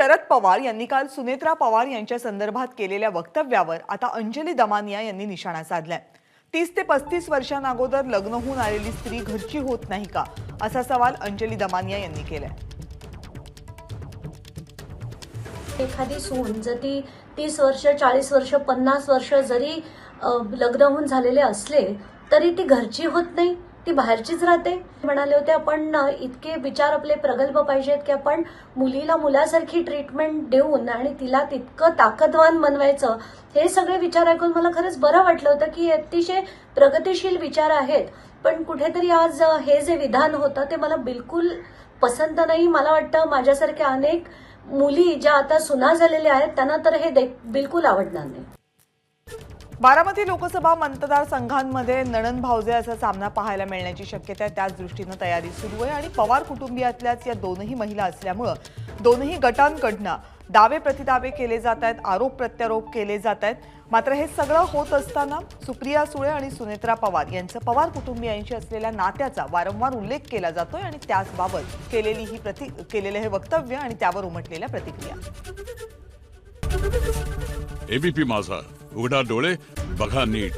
शरद पवार यांनी काल सुनेत्रा पवार यांच्या संदर्भात केलेल्या वक्तव्यावर आता अंजली दमानिया यांनी निशाणा साधलाय. तीस ते पस्तीस वर्षांअगोदर लग्न होऊन आलेली स्त्री घरची होत नाही का असा सवाल अंजली दमानिया यांनी केलाय. एखादी सून जर ती तीस वर्ष चाळीस वर्ष पन्नास वर्ष जरी लग्न होऊन झालेले असले तरी ती घरची होत नाही. ती बाहेरचीच राहते. म्हणाले होते आपण इतके विचार आपले प्रगल्भ पाहिजेत की आपण मुलीला मुलासारखी ट्रीटमेंट देऊन आणि तिला तितकं ताकदवान बनवायचं हे सगळे विचार ऐकून मला खरंच बरं वाटलं होतं की अतिशय प्रगतिशील विचार आहेत. पण कुठेतरी आज हे जे विधान होतं ते मला बिलकुल पसंत नाही. मला वाटतं माझ्यासारख्या अनेक मुली ज्या आता सुना झालेल्या आहेत त्यांना तर हे बिलकुल आवडणार नाही. बारामती लोकसभा मतदारसंघांमध्ये नणन भावजे असा सामना पाहायला मिळण्याची शक्यता आहे. त्याच दृष्टीनं तयारी सुरू आहे आणि पवार कुटुंबियातल्याच या दोनही महिला असल्यामुळं दोनही गटांकडनं दावे प्रतिदावे केले जात आहेत आरोप प्रत्यारोप केले जात आहेत. मात्र हे सगळं होत असताना सुप्रिया सुळे आणि सुनेत्रा पवार यांचं पवार कुटुंबियांशी असलेल्या नात्याचा वारंवार उल्लेख केला जातोय आणि त्याचबाबत केलेली ही प्रति केलेलं हे वक्तव्य आणि त्यावर उमटलेल्या प्रतिक्रिया. एबीपी माझा उघडा डोळे बघा नीट.